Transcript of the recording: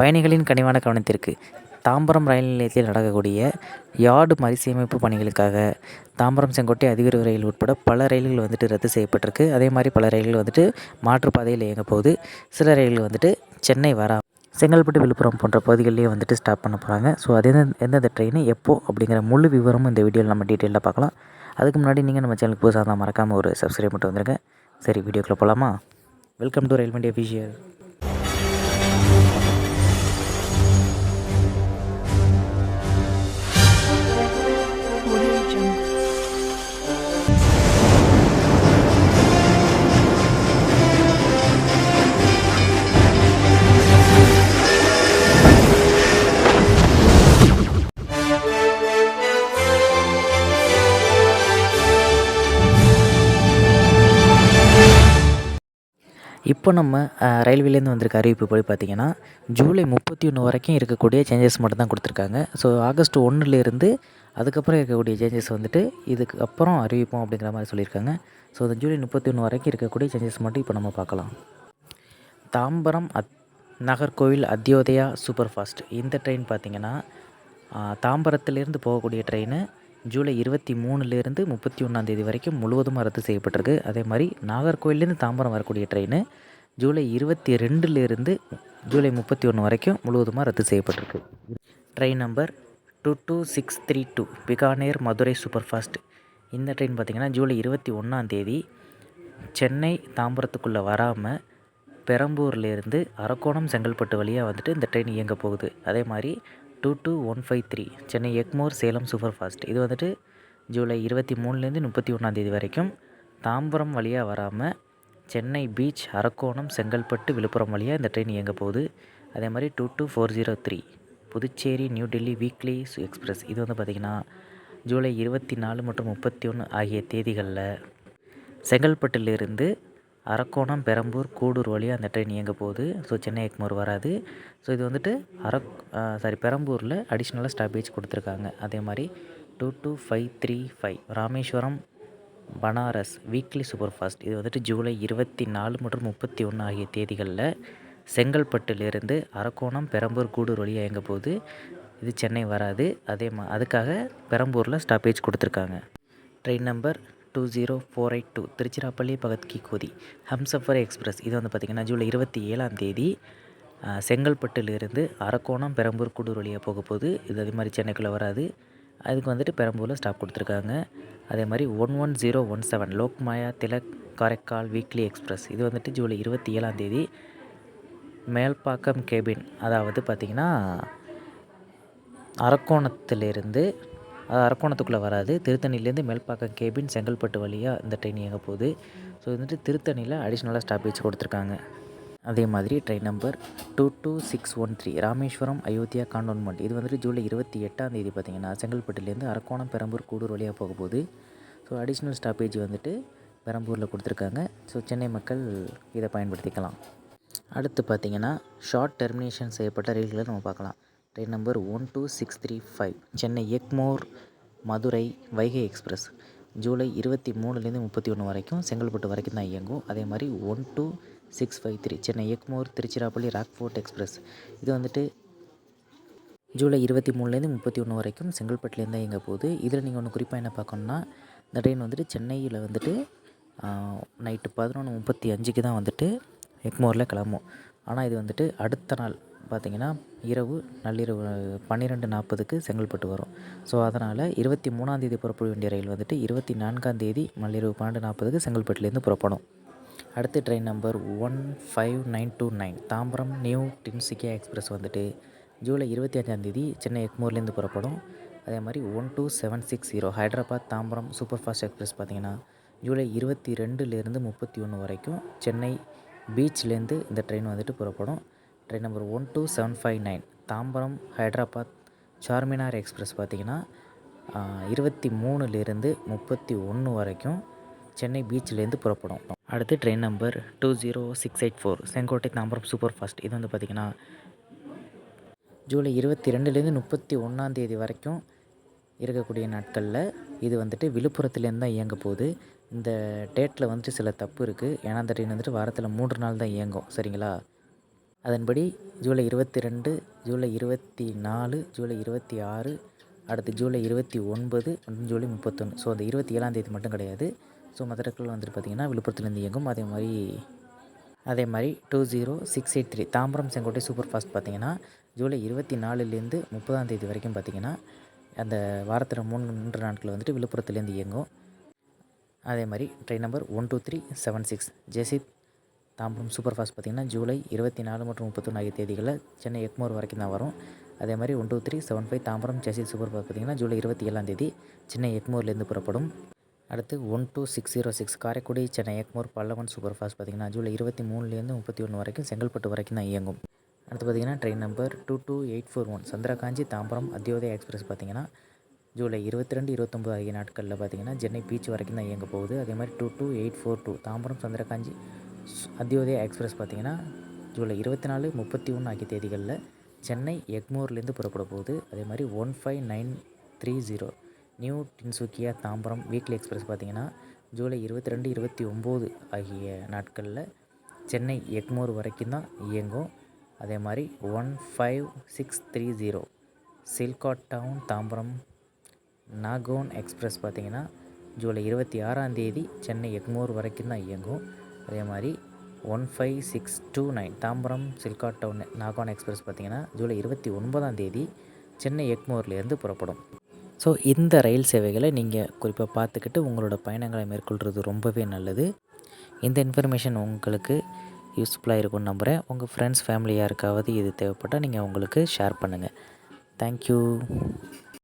பயணிகளின் கனிவான கவனத்திற்கு தாம்பரம் ரயில் நிலையத்தில் நடக்கக்கூடிய யார்டு மறுசீரமைப்பு பணிகளுக்காக தாம்பரம் செங்கோட்டை அதிவிரைவு ரயில் உட்பட பல ரயில்கள் வந்துட்டு ரத்து செய்யப்பட்டிருக்கு. அதே மாதிரி பல ரயில்கள் வந்துட்டு மாற்றுப்பாதையில் இயங்க போகுது. சில ரயில்கள் வந்துட்டு சென்னை வரா செங்கல்பட்டு விழுப்புரம் போன்ற பகுதிகளிலேயே வந்துட்டு ஸ்டாப் பண்ண போகிறாங்க ஸோ அது எந்த எந்தெந்த ட்ரெயின் எப்போ அப்படிங்கிற முழு விவரமும் இந்த வீடியோவில் நம்ம டீட்டெயிலாக பார்க்கலாம். அதுக்கு முன்னாடி நீங்கள் நம்ம சேனலுக்கு புதுசாக தான் மறக்காமல் ஒரு சப்ஸ்கிரைப் பண்ணிட்டு வந்துருங்க. சரி வீடியோக்குள்ளே போகலாமா வெல்கம் டு ரயில் வண்டி அஃபீஷியல் இப்போ நம்ம ரயில்வேலேருந்து வந்திருக்க அறிவிப்பு போய் பார்த்தீங்கன்னா ஜூலை முப்பத்தி ஒன்று வரைக்கும் இருக்கக்கூடிய சேஞ்சஸ் மட்டும் தான் கொடுத்துருக்காங்க. ஸோ ஆகஸ்ட் ஒன்றுலேருந்து அதுக்கப்புறம் இருக்கக்கூடிய சேஞ்சஸ் வந்துட்டு இதுக்கு அப்புறம் அறிவிப்போம் அப்படிங்கிற மாதிரி சொல்லியிருக்காங்க. ஸோ இந்த ஜூலை முப்பத்தி ஒன்று வரைக்கும் இருக்கக்கூடிய சேஞ்சஸ் மட்டும் இப்போ நம்ம பார்க்கலாம். தாம்பரம் அத் நகர்கோவில் அத்தியோதயா சூப்பர் ஃபாஸ்ட் இந்த ட்ரெயின் பார்த்திங்கன்னா தாம்பரத்துலேருந்து போகக்கூடிய ட்ரெயின் ஜூலை இருபத்தி மூணுலேருந்து முப்பத்தி ஒன்றாந்தேதி வரைக்கும் முழுவதுமாக ரத்து செய்யப்பட்டிருக்கு. அதே மாதிரி நாகர்கோவிலேருந்து தாம்பரம் வரக்கூடிய ட்ரெயின் ஜூலை இருபத்தி ரெண்டுலேருந்து ஜூலை முப்பத்தி ஒன்று வரைக்கும் முழுவதுமாக ரத்து செய்யப்பட்டிருக்கு. Train number two two six three two Bikaner Madurai super fast இந்த ட்ரெயின் பார்த்திங்கன்னா ஜூலை இருபத்தி ஒன்றாந்தேதி சென்னை தாம்பரத்துக்குள்ளே வராமல் பெரம்பூர்லேருந்து அரக்கோணம் செங்கல்பட்டு வழியாக வந்துட்டு இந்த ட்ரெயின் இயங்க போகுது. அதே மாதிரி two two one five three Chennai Egmore Salem super fast இது வந்துட்டு ஜூலை இருபத்தி மூணுலேருந்து முப்பத்தி ஒன்றாந்தேதி வரைக்கும் தாம்பரம் வழியாக வராமல் சென்னை பீச் அரக்கோணம் செங்கல்பட்டு விழுப்புரம் வழியாக இந்த ட்ரெயின் இயங்க போகுது. அதே மாதிரி two two four zero three Puducherry new Delhi weekly express இது வந்து பார்த்திங்கன்னா ஜூலை இருபத்தி நாலு மற்றும் முப்பத்தி ஒன்று ஆகிய தேதிகளில் செங்கல்பட்டிலிருந்து அரக்கோணம் பெரம்பூர் கூடூர் வழியாக அந்த ட்ரெயின் இயங்க போகுது. ஸோ சென்னை எக்மோர் வராது. ஸோ இது வந்துட்டு அரக் சாரி பெரம்பூரில் அடிஷ்னலாக ஸ்டாப்பேஜ் கொடுத்துருக்காங்க. அதே மாதிரி two two five three five Rameswaram Banaras weekly super fast இது வந்துட்டு ஜூலை இருபத்தி நாலு மற்றும் முப்பத்தி ஒன்று ஆகிய தேதிகளில் செங்கல்பட்டிலிருந்து அரக்கோணம் பெரம்பூர் கூடூர் வழியாக இயங்க போகுது. இது சென்னை வராது. அதே மா அதுக்காக பெரம்பூரில் ஸ்டாப்பேஜ் கொடுத்துருக்காங்க. Train number two zero four eight two Tiruchirappalli Bhagat Ki Kothi Humsafar express. இது வந்து பார்த்திங்கன்னா ஜூலை இருபத்தி ஏழாம் தேதி செங்கல்பட்டுலேருந்து அரக்கோணம் பெரம்பூர் கூடூர் வழியாக போக போகுது இது அதே மாதிரி சென்னைக்குள்ளே வராது. அதுக்கு வந்துட்டு பெரம்பூரில் ஸ்டாப் கொடுத்துருக்காங்க. அதே மாதிரி one one zero one seven Lokmanya Tilak Karaikal weekly express இது வந்துட்டு ஜூலை இருபத்தி ஏழாம் தேதி மேல்பாக்கம் கேபின் அதாவது பார்த்திங்கன்னா அரக்கோணத்திலிருந்து அரக்கோணத்துக்குள்ளே வராது. திருத்தணிலேருந்து மேல்பாக்கம் கேபின் செங்கல்பட்டு வழியாக இந்த ட்ரெயின் இயங்க போகுது. ஸோ வந்துட்டு திருத்தணியில் அடிஷ்னலாக ஸ்டாப்பேஜ் கொடுத்துருக்காங்க. அதே மாதிரி train number two two six one three Rameswaram Ayodhya cantonment இது வந்துட்டு ஜூலை இருபத்தி எட்டாம் தேதி பார்த்திங்கன்னா செங்கல்பட்டுலேருந்து அரக்கோணம் பெரம்பூர் கூடூர் வழியாக போக போகுது. ஸோ அடிஷ்னல் ஸ்டாப்பேஜ் வந்துட்டு பெரம்பூரில் கொடுத்துருக்காங்க. ஸோ சென்னை மக்கள் இதை பயன்படுத்திக்கலாம். அடுத்து பார்த்தீங்கன்னா ஷார்ட் டெர்மினேஷன் செய்யப்பட்ட ரயில்களை நம்ம பார்க்கலாம். Train number one two six three five Chennai Egmore Madurai Vaigai express July இருபத்தி மூணுலேருந்து முப்பத்தி ஒன்று வரைக்கும் செங்கல்பட்டு வரைக்கும் தான் இயங்கும். அதே மாதிரி one two six five three Chennai Egmore Tiruchirappalli Rockfort express இது வந்துட்டு ஜூலை இருபத்தி மூணுலேருந்து முப்பத்தி ஒன்று வரைக்கும் செங்கல்பட்டுலேருந்து தான் இயங்க போகுது. இதில் நீங்கள் ஒன்று குறிப்பாக என்ன பார்க்கணுன்னா இந்த ட்ரெயின் வந்துட்டு சென்னையில் வந்துட்டு நைட்டு பதினொன்று முப்பத்தி அஞ்சுக்கு தான் வந்துட்டு எக்மோரில் கிளம்பும். ஆனால் இது வந்துட்டு அடுத்த நாள் பார்த்திங்கன்னா இரவு நள்ளிரவு பன்னிரெண்டு நாற்பதுக்கு செங்கல்பட்டு வரும். ஸோ அதனால் இருபத்தி மூணாந்தேதி புறப்பட வேண்டிய ரயில் வந்துட்டு இருபத்தி நான்காம் தேதி நள்ளிரவு பன்னெண்டு நாற்பதுக்கு செங்கல்பட்டுலேருந்து புறப்படும். அடுத்த train number one five nine two nine Tambaram new Tinsukia express வந்துட்டு ஜூலை இருபத்தி அஞ்சாந்தேதி சென்னை எக்மோர்லேருந்து புறப்படும். அதே மாதிரி one two seven six zero Hyderabad Tambaram super fast express பார்த்திங்கன்னா ஜூலை இருபத்தி ரெண்டுலேருந்து முப்பத்தி ஒன்று வரைக்கும் சென்னை பீச்லேருந்து இந்த ட்ரெயின் வந்துட்டு புறப்படும். Train number one two seven five nine. Tambaram Hyderabad Charminar express பார்த்திங்கன்னா இருபத்தி மூணுலேருந்து முப்பத்தி ஒன்று வரைக்கும் சென்னை பீச்லேருந்து புறப்படும். அடுத்து train number two zero six eight four Sengottai Tambaram super fast. இது வந்து பார்த்திங்கன்னா ஜூலை இருபத்தி ரெண்டுலேருந்து முப்பத்தி ஒன்றாந்தேதி வரைக்கும் இருக்கக்கூடிய நாட்களில் இது வந்துட்டு விழுப்புரத்துலேருந்து தான் இயங்க போகுது. இந்த டேட்டில் வந்துட்டு சில தப்பு இருக்குது ஏன்னா அந்த ட்ரெயின் வந்துட்டு வாரத்தில் மூன்று நாள் தான் இயங்கும். சரிங்களா? அதன்படி ஜூலை இருபத்தி ரெண்டு ஜூலை இருபத்தி நாலு ஜூலை இருபத்தி ஆறு அடுத்து ஜூலை இருபத்தி ஒன்பது மற்றும் ஜூலை முப்பத்தொன்று ஸோ அந்த இருபத்தி ஏழாம் தேதி மட்டும் கிடையாது. ஸோ மற்ற வந்துட்டு பார்த்திங்கன்னா விழுப்புரத்துலேருந்து இயங்கும். அதே மாதிரி அதே மாதிரி two zero six eight three Tambaram Sengottai super fast பார்த்திங்கன்னா ஜூலை இருபத்தி நாலுலேருந்து முப்பதாம் தேதி வரைக்கும் பார்த்திங்கன்னா அந்த வாரத்தில் மூணு மூன்று நாட்கள் வந்துட்டு விழுப்புரத்துலேருந்து இயங்கும். அதே மாதிரி train number one two three seven six Jasidih Tambaram super fast பார்த்திங்கன்னா ஜூலை இருபத்தி நாலு மற்றும் முப்பத்தொன்று ஆகிய தேதிகளில் சென்னை எக்மோர் வரைக்கும் தான் வரும். அதே மாதிரி one two three seven five Tambaram Jasidih super fast பார்த்திங்கன்னா ஜூலை இருபத்தி ஏழாம் தேதி சென்னை எக்மோர்லேருந்து புறப்படும். அடுத்து one two six zero six Karaikudi Chennai Egmore Pallavan super fast பார்த்திங்கன்னா ஜூலை இருபத்தி மூணுலேருந்து முப்பத்தி ஒன்று வரைக்கும் செங்கல்பட்டு வரைக்கும் தான் இயங்கும். அடுத்து பார்த்திங்கன்னா train number two two eight four one Santragachi Tambaram Antyodaya express பார்த்திங்கன்னா ஜூலை இருபத்தி ரெண்டு இருபத்தொம்பது ஆகிய நாட்களில் பார்த்திங்கன்னா சென்னை பீச் வரைக்கும் தான் இயங்க போகுது. அதே மாதிரி two two eight four two Tambaram Santragachi Antyodaya express பார்த்திங்கன்னா ஜூலை இருபத்தி நாலு முப்பத்தி ஒன்று ஆகிய தேதிகளில் சென்னை எக்மோர்லேருந்து புறப்பட போகுது. அதே மாதிரி one five nine three zero new Tinsukia Tambaram weekly express பார்த்திங்கன்னா ஜூலை இருபத்தி ரெண்டு இருபத்தி ஒம்பது ஆகிய நாட்களில் சென்னை எக்மோர் வரைக்கும் தான் இயங்கும். அதே மாதிரி one five six three zero Silghat town Tambaram Nagaon express பார்த்திங்கன்னா ஜூலை இருபத்தி ஆறாம் தேதி சென்னை எக்மோர் வரைக்கும் தான் இயங்கும். அதே மாதிரி one five six two nine Tambaram Silghat town Nagaon express பார்த்திங்கன்னா ஜூலை இருபத்தி ஒன்பதாம் தேதி சென்னை எக்மோர்லேருந்து புறப்படும். ஸோ இந்த ரயில் சேவைகளை நீங்கள் குறிப்பாக பார்த்துக்கிட்டு உங்களோட பயணங்களை மேற்கொள்கிறது ரொம்பவே நல்லது. இந்த இன்ஃபர்மேஷன் உங்களுக்கு யூஸ்ஃபுல்லாக இருக்கும்னு நம்புகிறேன் உங்கள் ஃப்ரெண்ட்ஸ் ஃபேமிலி யாருக்காவது இது தேவைப்பட்டால் நீங்கள் உங்களுக்கு ஷேர் பண்ணுங்கள் தேங்க்யூ